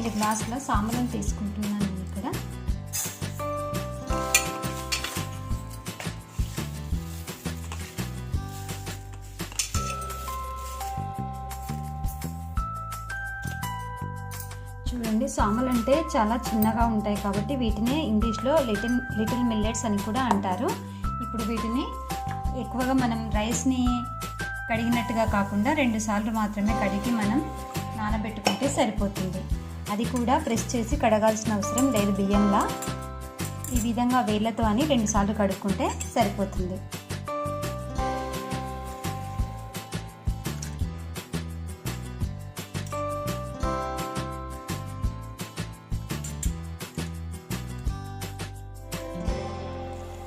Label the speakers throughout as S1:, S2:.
S1: రెండు గ్లాసుల సాంబలం తీసుకుంటున్నాను ఇక్కడ. చూడండి సామలు అంటే చాలా చిన్నగా ఉంటాయి కాబట్టి వీటిని ఇంగ్లీష్లో లిటిల్ లిటిల్ మిల్లెట్స్ అని కూడా అంటారు. ఇప్పుడు వీటిని ఎక్కువగా మనం రైస్ని కడిగినట్టుగా కాకుండా రెండు సార్లు మాత్రమే కడిగి మనం నానబెట్టుకుంటే సరిపోతుంది. అది కూడా ప్రెస్ చేసి కడగాల్సిన అవసరం లేదు బియ్యంలా. ఈ విధంగా వేళ్ళతో అని రెండుసార్లు కడుక్కుంటే సరిపోతుంది.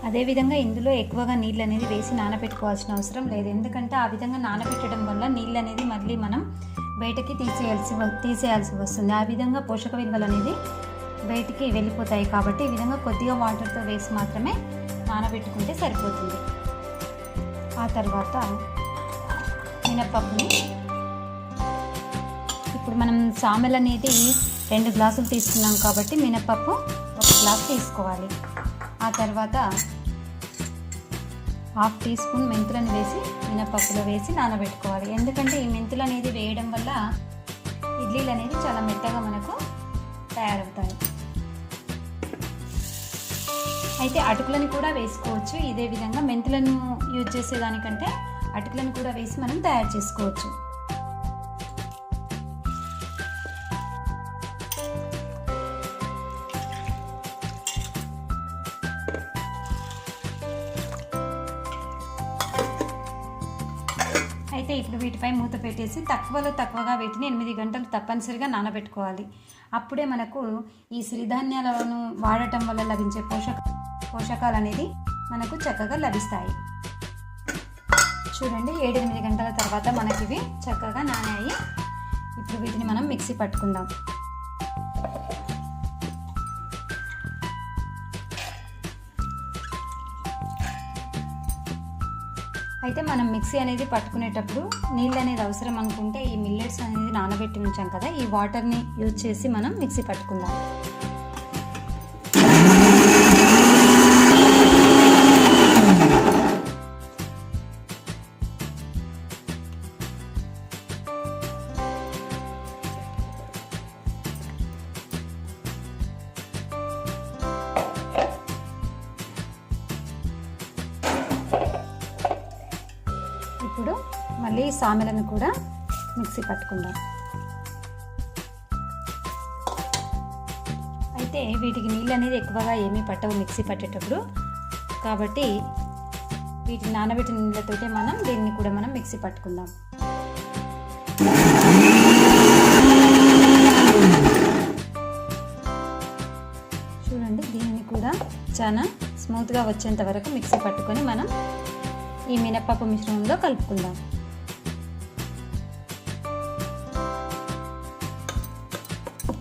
S1: అదేవిధంగా ఇందులో ఎక్కువగా నీళ్ళు అనేది వేసి నానబెట్టుకోవాల్సిన అవసరం లేదు. ఎందుకంటే ఆ విధంగా నానబెట్టడం వల్ల నీళ్ళు అనేది మళ్ళీ మనం బయటకి తీసేయాల్సి వ- తీసేయాల్సి వస్తుంది. ఆ విధంగా పోషక విలువలు అనేది బయటికి వెళ్ళిపోతాయి కాబట్టి ఈ విధంగా కొద్దిగా వాటర్తో వేసి మాత్రమే నానబెట్టుకుంటే సరిపోతుంది. ఆ తర్వాత మినపప్పుని ఇప్పుడు మనం సామెలు అనేది రెండు గ్లాసులు తీసుకున్నాం కాబట్టి మినపప్పు ఒక గ్లాస్ తీసుకోవాలి. ఆ తర్వాత హాఫ్ టీ స్పూన్ మెంతులను వేసి మినపప్పులో వేసి నానబెట్టుకోవాలి. ఎందుకంటే ఈ మెంతులు అనేది వేయడం వల్ల ఇడ్లీలు అనేది చాలా మెత్తగా మనకు తయారవుతాయి. అయితే అటుకులను కూడా వేసుకోవచ్చు. ఇదే విధంగా మెంతులను యూజ్ చేసేదానికంటే అటుకులను కూడా వేసి మనం తయారు చేసుకోవచ్చు. అయితే ఇప్పుడు వీటిపై మూత పెట్టేసి తక్కువలో తక్కువగా వీటిని ఎనిమిది గంటలు తప్పనిసరిగా నానబెట్టుకోవాలి. అప్పుడే మనకు ఈ సిరిధాన్యాలను వాడటం వల్ల లభించే పోషక పోషకాలు అనేది మనకు చక్కగా లభిస్తాయి. చూడండి ఏడెనిమిది గంటల తర్వాత మనకి ఇవి చక్కగా నానాయి. ఇప్పుడు వీటిని మనం మిక్సీ పట్టుకుందాం. అయితే మనం మిక్సీ అనేది పట్టుకునేటప్పుడు నీళ్ళు అనేది అవసరం అనుకుంటే ఈ మిల్లెట్స్ అనేది నానబెట్టి ఉంచాం కదా ఈ వాటర్ని యూజ్ చేసి మనం మిక్సీ పట్టుకుందాం. మళ్ళీ సామెలను కూడా మిక్సీ పట్టుకుందాం. అయితే వీటికి నీళ్ళు అనేది ఎక్కువగా ఏమీ పట్టవు మిక్సీ పట్టేటప్పుడు. కాబట్టి వీటిని నానబెట్టిన నీళ్ళతోటే మనం దీన్ని కూడా మనం మిక్సీ పట్టుకుందాం. చూడండి దీన్ని కూడా చాలా స్మూత్గా వచ్చేంత వరకు మిక్సీ పట్టుకొని మనం ఈ మినప్పప్పు మిశ్రమంలో కలుపుకుందాం.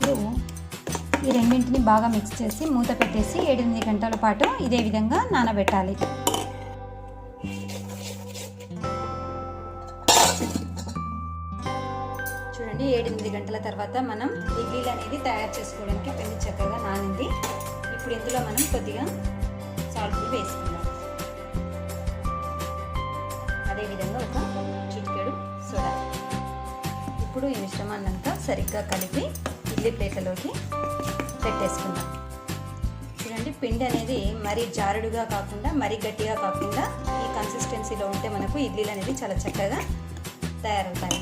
S1: ఇప్పుడు ఈ రెండింటిని బాగా మిక్స్ చేసి మూత పెట్టేసి ఏడెనిమిది గంటల పాటు ఇదే విధంగా నానబెట్టాలి. చూడండి ఏడెనిమిది గంటల తర్వాత మనం ఇడ్లీలు అనేది తయారు చేసుకోవడానికి పిండి చక్కగా నానింది. ఇప్పుడు ఇందులో మనం కొద్దిగా సాల్ట్ వేసుకుందాం. అదేవిధంగా ఒక చిటికెడు సోడా. ఇప్పుడు ఈ మిశ్రమాన్నంతా సరిగ్గా కలిపి ఇడ్లీ ప్లేట్లలోకి పెట్టేసుకుందాం. చూడండి పిండి అనేది మరీ జారుడుగా కాకుండా మరీ గట్టిగా కాకుండా ఈ కన్సిస్టెన్సీలో ఉంటే మనకు ఇడ్లీలు అనేది చాలా చక్కగా తయారవుతాయి.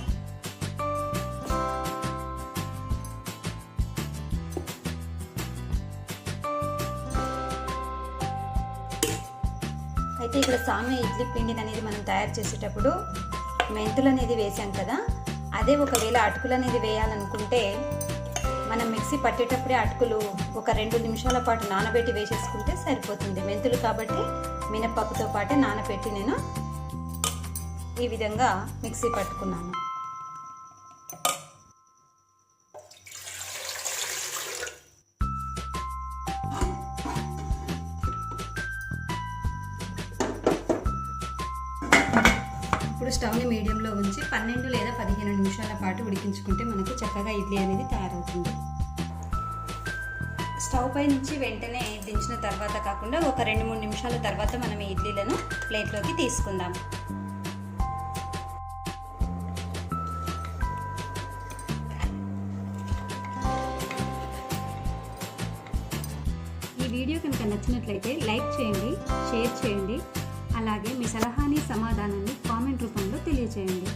S1: అయితే ఇక్కడ సామె ఇడ్లీ పిండిని అనేది మనం తయారు చేసేటప్పుడు మెంతులు అనేది వేసాం కదా అదే ఒకవేళ అటుకులు అనేది వేయాలనుకుంటే మనం మిక్సీ పట్టేటప్పుడే అటుకులు ఒక రెండు నిమిషాల పాటు నానబెట్టి వేసేసుకుంటే సరిపోతుంది. మెంతులు కాబట్టి మినపప్పుతో పాటే నానబెట్టి నేను ఈ విధంగా మిక్సీ పట్టుకున్నాను. ఇప్పుడు స్టవ్ని మీడియంలో ఉంచి పన్నెండు లేదా పదిహేను నిమిషాల పాటు ఉడికించుకుంటే మనకు చక్కగా ఇడ్లీ అనేది తయారవుతుంది. స్టవ్ పై నుంచి వెంటనే దించిన తర్వాత కాకుండా ఒక రెండు మూడు నిమిషాల తర్వాత మనం ఈ ఇడ్లీలను ప్లేట్లోకి తీసుకుందాం. ఈ వీడియో కనుక నచ్చినట్లయితే లైక్ చేయండి షేర్ చేయండి. అలాగే మీ సలహాని సమాధానాన్ని కామెంట్ రూపంలో తెలియచేయండి.